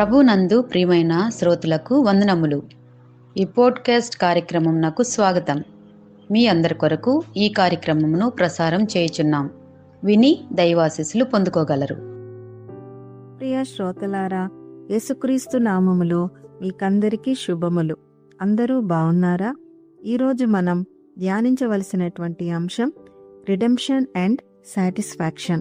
ప్రభునందు ప్రియమైన శ్రోతలకు వందనములు. ఈ పోడ్కాస్ట్ కార్యక్రమం నాకు స్వాగతం. మీ అందరి కొరకు ఈ కార్యక్రమమును ప్రసారం చేయుచున్నాం. విని దైవాశీస్సులు పొందుకోగలరు. ప్రియ శ్రోతలారా యేసుక్రీస్తు నామములో మీకందరికీ శుభములు. అందరూ బాగున్నారా ఈరోజు మనం ధ్యానించవలసినటువంటి అంశం రిడెంప్షన్ అండ్ సాటిస్ఫాక్షన్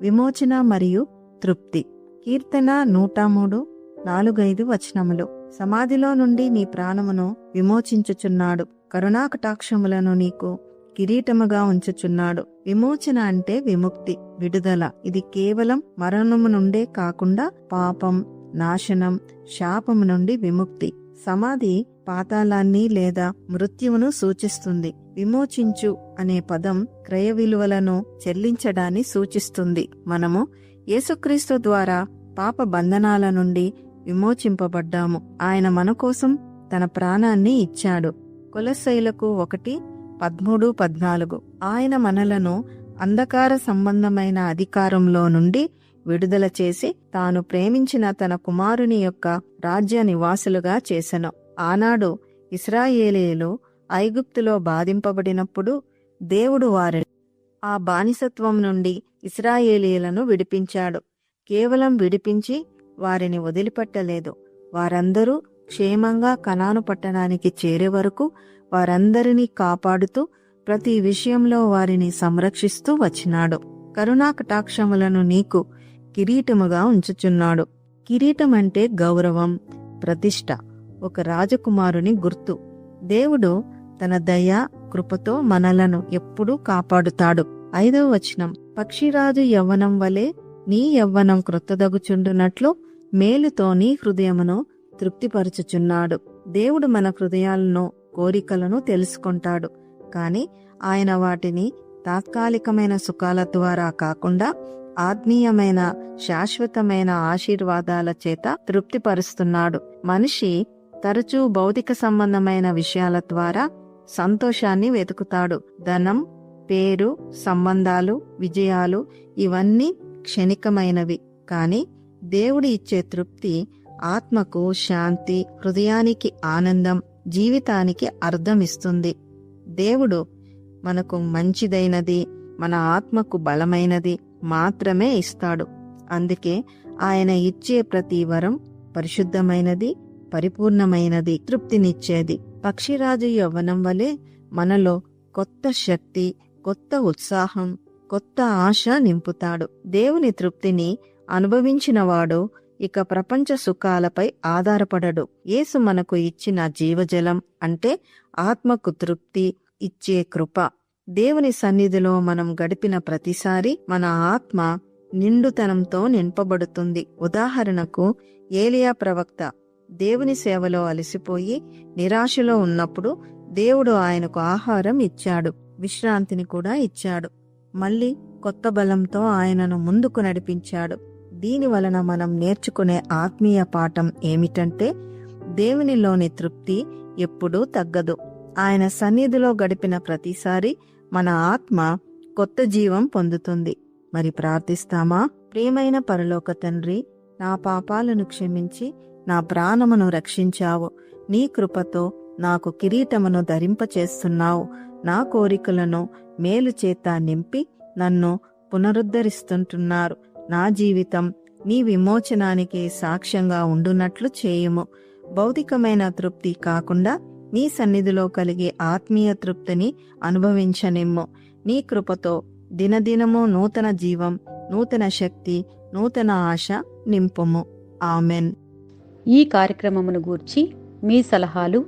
విమోచన మరియు తృప్తి. కీర్తన నూట మూడు నాలుగైదు వచనములు. సమాధిలో నుండి నీ ప్రాణమును విమోచించుచున్నాడు. కరుణాకటాక్షములను నీకు కిరీటముగా ఉంచుచున్నాడు. విమోచన అంటే విముక్తి విడుదల. ఇది కేవలం మరణము నుండే కాకుండా పాపం నాశనం శాపము నుండి విముక్తి. సమాధి పాతాళాన్ని లేదా మృత్యువును సూచిస్తుంది. విమోచించు అనే పదం క్రయ విలువలను చెల్లించడాన్ని సూచిస్తుంది. మనము యేసుక్రీస్తు ద్వారా పాప బంధనాల నుండి విమోచింపబడ్డాము. ఆయన మన కోసం తన ప్రాణాన్ని ఇచ్చాడు. కులశైలకు ఒకటి పదమూడు పద్నాలుగు. ఆయన మనలను అంధకార సంబంధమైన అధికారంలో నుండి విడుదల చేసి తాను ప్రేమించిన తన కుమారుని యొక్క రాజ్య నివాసులుగా చేసెను. ఆనాడు ఇస్రాయేలీలు ఐగుప్తులో బాధింపబడినప్పుడు దేవుడు వారిని ఆ బానిసత్వం నుండి ఇస్రాయేలీలను విడిపించాడు. కేవలం విడిపించి వారిని వదిలిపెట్టలేదు. వారందరూ క్షేమంగా కనాను పట్టణానికి చేరే వరకు వారందరినీ కాపాడుతూ ప్రతి విషయంలో వారిని సంరక్షిస్తూ వచ్చినాడు. కరుణా కటాక్షములను నీకు కిరీటముగా ఉంచుచున్నాడు. కిరీటం అంటే గౌరవం ప్రతిష్ట ఒక రాజకుమారుని గుర్తు. దేవుడు తన దయ కృపతో మనలను ఎప్పుడూ కాపాడుతాడు. ఐదవ వచనం పక్షిరాజు యవ్వనం వలె నీ యవ్వనం క్రొత్తదగుచుండునట్లు మేలుతో నీ హృదయమును తృప్తిపరచుచున్నాడు. దేవుడు మన హృదయాలను కోరికలను తెలుసుకుంటాడు. కాని ఆయన వాటిని తాత్కాలికమైన సుఖాల ద్వారా కాకుండా ఆత్మీయమైన శాశ్వతమైన ఆశీర్వాదాల చేత తృప్తిపరుస్తున్నాడు. మనిషి తరచూ భౌతిక సంబంధమైన విషయాల ద్వారా సంతోషాన్ని వెతుకుతాడు. ధనం పేరు సంబంధాలు విజయాలు ఇవన్నీ క్షణికమైనవి. కానీ దేవుడి ఇచ్చే తృప్తి ఆత్మకు శాంతి హృదయానికి ఆనందం జీవితానికి అర్థమిస్తుంది. దేవుడు మనకు మంచిదైనది మన ఆత్మకు బలమైనది మాత్రమే ఇస్తాడు. అందుకే ఆయన ఇచ్చే ప్రతి వరం పరిశుద్ధమైనది పరిపూర్ణమైనది తృప్తినిచ్చేది. పక్షిరాజు యవ్వనం వలె మనలో కొత్త శక్తి కొత్త ఉత్సాహం కొత్త ఆశ నింపుతాడు. దేవుని తృప్తిని అనుభవించినవాడు ఇక ప్రపంచ సుఖాలపై ఆధారపడడు. యేసు మనకు ఇచ్చిన జీవజలం అంటే ఆత్మకు తృప్తి ఇచ్చే కృప. దేవుని సన్నిధిలో మనం గడిపిన ప్రతిసారి మన ఆత్మ నిండుతనంతో నింపబడుతుంది. ఉదాహరణకు ఏలియా ప్రవక్త దేవుని సేవలో అలసిపోయి నిరాశలో ఉన్నప్పుడు దేవుడు ఆయనకు ఆహారం ఇచ్చాడు. విశ్రాంతిని కూడా ఇచ్చాడు. మళ్ళీ కొత్త బలంతో ఆయనను ముందుకు నడిపించాడు. దీని వలన మనం నేర్చుకునే ఆత్మీయ పాఠం ఏమిటంటే దేవునిలోని తృప్తి ఎప్పుడూ తగ్గదు. ఆయన సన్నిధిలో గడిపిన ప్రతిసారి మన ఆత్మ కొత్త జీవం పొందుతుంది. మరి ప్రార్థిస్తామా? ప్రియమైన పరలోక తండ్రి నా పాపాలను క్షమించి నా ప్రాణమును రక్షించావు. నీ కృపతో నాకు కిరీటమును ధరింపచేస్తున్నావు. నా కోరికలను మేలు చేత నింపి నన్ను పునరుద్ధరిస్తుంటున్నారు. నా జీవితం నీ విమోచనానికి సాక్ష్యంగా ఉండునట్లు చేయుము. భౌతికమైన తృప్తి కాకుండా నీ సన్నిధిలో కలిగే ఆత్మీయ తృప్తిని అనుభవించనిమ్ము. నీ కృపతో దినదినము నూతన జీవం నూతన శక్తి నూతన ఆశ నింపుము. ఆమెన్. ఈ కార్యక్రమమును గూర్చి మీ సలహాలు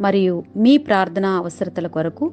మరియు మీ ప్రార్థనా అవసరతల కొరకు